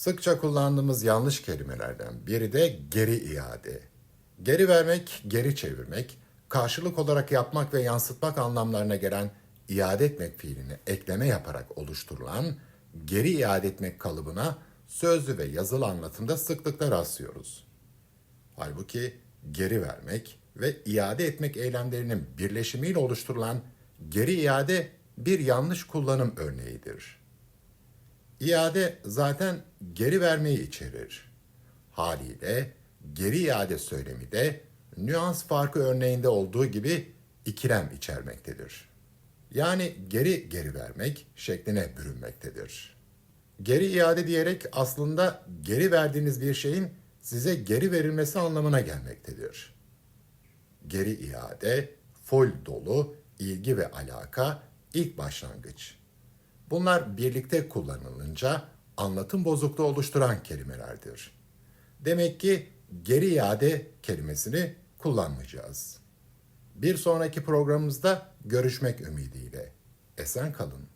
Sıkça kullandığımız yanlış kelimelerden biri de geri iade. Geri vermek, geri çevirmek, karşılık olarak yapmak ve yansıtmak anlamlarına gelen iade etmek fiilini ekleme yaparak oluşturulan geri iade etmek kalıbına sözlü ve yazılı anlatımda sıklıkla rastlıyoruz. Halbuki geri vermek ve iade etmek eylemlerinin birleşimiyle oluşturulan geri iade bir yanlış kullanım örneğidir. İade zaten geri vermeyi içerir. Haliyle geri iade söylemi de nüans farkı örneğinde olduğu gibi ikilem içermektedir. Yani geri geri vermek şekline bürünmektedir. Geri iade diyerek aslında geri verdiğiniz bir şeyin size geri verilmesi anlamına gelmektedir. Geri iade, full dolu, ilgi ve alaka, ilk başlangıç. Bunlar birlikte kullanılınca anlatım bozukluğu oluşturan kelimelerdir. Demek ki geri iade kelimesini kullanmayacağız. Bir sonraki programımızda görüşmek ümidiyle. Esen kalın.